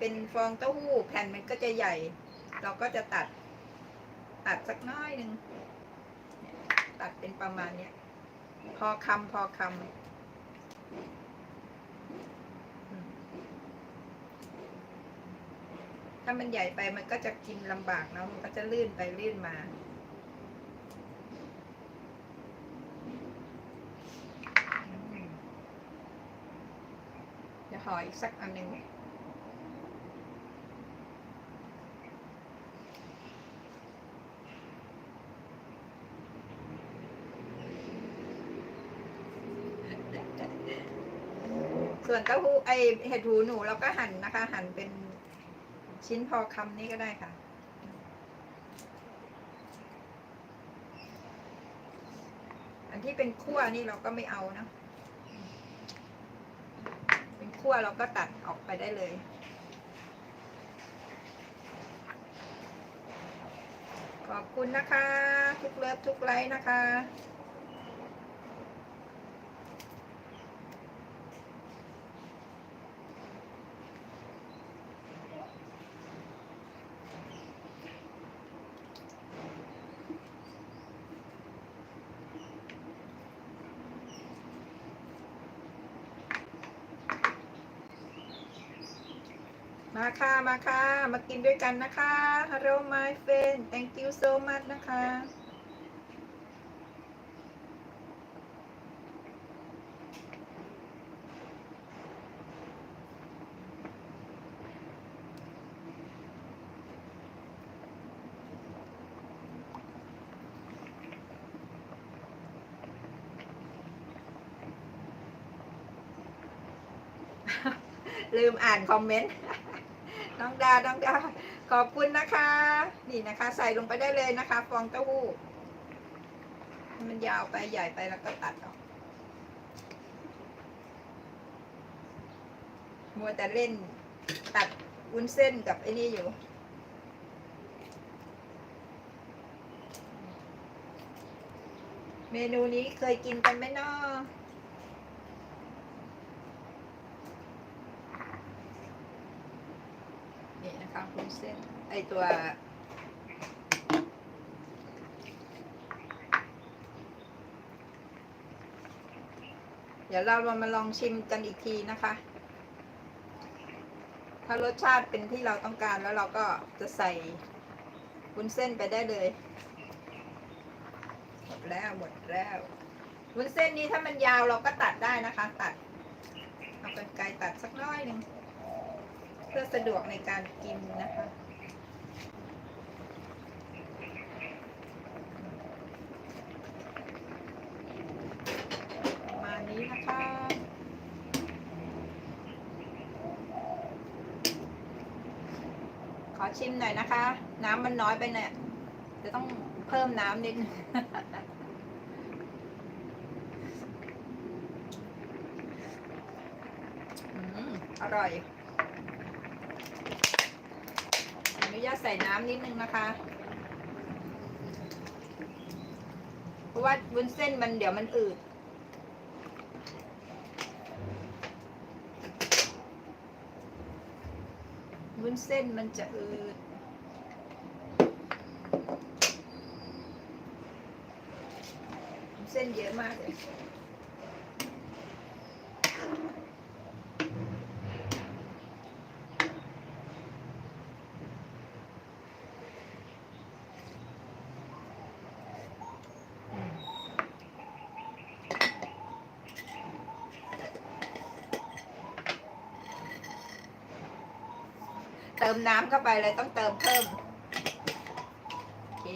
เป็นฟองเต้าหู้แผ่นมันก็จะใหญ่ เราก็จะตัด ตัดสักน้อยหนึ่งตัดเป็นประมาณเนี้ย พอคำพอคำถ้ามันใหญ่ไปมันก็จะกินลำบากเนาะมันก็จะลื่นไปลื่นมาเดี๋ยวห่ออีกสักอันหนึ่ง ส่วนเต้าหู้ไอเห็ดหูหนูเราก็หั่นนะคะ หั่นเป็นชิ้นพอคำนี้ก็ได้ค่ะ อันที่เป็นขั้วนี่เราก็ไม่เอานะ เป็นขั้วเราก็ตัดออกไปได้เลยขอบคุณนะคะ ทุกเลิฟทุกไลค์นะคะ มาค่ะมาค่ะ มากินด้วยกันนะคะ Hello my friend thank you so much นะคะลืมอ่านคอมเมนต์ น้องดา น้องดา ขอบคุณนะคะ นี่นะคะ ใส่ลงไปได้เลยนะคะ ฟองเต้าหู้ มันยาวไปใหญ่ไปแล้วก็ตัดออก มัวแต่เล่นตัดวุ้นเส้นกับไอ้นี่อยู่ เมนูนี้เคยกินกันไหมนาะ นี่นะคะวุ้นเส้นไอตัวเดี๋ยวเรามาลองชิมกันอีกทีนะคะ ถ้ารสชาติเป็นที่เราต้องการแล้วเราก็จะใส่วุ้นเส้นไปได้เลย หมดแล้วหมดแล้ววุ้นเส้นนี้ถ้ามันยาวเราก็ตัดได้นะคะ ตัด เอากรรไกรตัดสักน้อยหนึ่ง เพื่อสะดวกในการกินนะคะ มานี้นะคะขอชิมหน่อยนะคะ น้ำมันน้อยไปเนี่ยจะต้องเพิ่มน้ำนิดนึงอร่อย อ นุญาตใส่น้ำนิดนึงนะคะ เพราะว่าวุ้นเส้นมันเดี๋ยวมันอืด วุ้นเส้นมันจะอืดเส้นเยอะมากเลย เติมน้ำเข้าไปเลยต้องเติมเพิ่มโอเค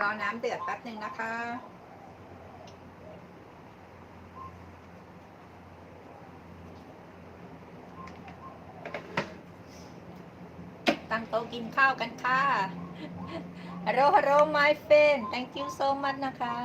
รอน้ำเดือดแป๊บหนึ่งนะคะ ตั้งโต๊ะกินข้าวกันค่ะ Hello Hello my friend thank you so much นะคะ